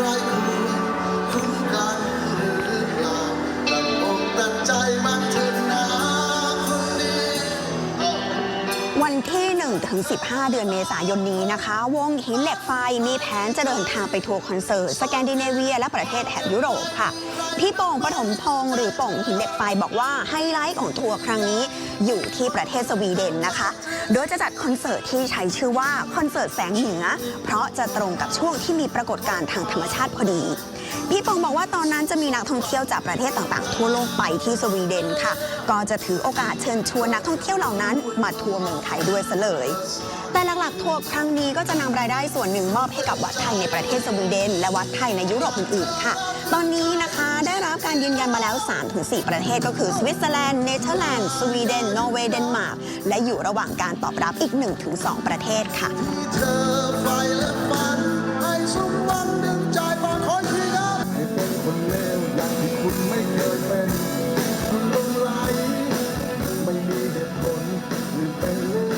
วันที่ 1 ถึง 15 เดือนเมษายนนี้นะคะ วงหินเหล็กไฟมีแผนจะเดินทางไปทัวร์คอนเสิร์ต สแกนดิเนเวีย และประเทศแถบยุโรปค่ะ พี่โป่งปฐมพงศ์หรือโป่งหินเหล็กไฟบอกว่าไฮไลท์ของทัวร์ครั้งนี้อยู่ที่ประเทศสวีเดนนะคะ โดยจะจัดคอนเสิร์ตที่ใช้ชื่อว่าคอนเสิร์ตแสงเหนือ เพราะจะตรงกับช่วงที่มีปรากฏการณ์ทางธรรมชาติพอดี พี่ปองบอกว่าตอนนั้นจะมีนักท่องเที่ยวจากประเทศต่างๆ ทั่วโลกไปที่สวีเดนค่ะ ก็จะถือโอกาสเชิญชวนนักท่องเที่ยวเหล่านั้นมาทัวร์เมืองไทยด้วยซะเลยแต่หลักๆทัวร์ครั้งนี้ก็จะนำรายได้ส่วนหนึ่งมอบให้กับวัดไทยในประเทศสวีเดนและวัดไทยในยุโรปอื่นๆค่ะ ตอน ยืนยันมาแล้ว 3-4 ประเทศก็คือสวิตเซอร์แลนด์เนเธอร์แลนด์สวีเดนนอร์เวย์เดนมาร์กและอยู่ระหว่างการตอบรับอีก 1-2 ประเทศค่ะ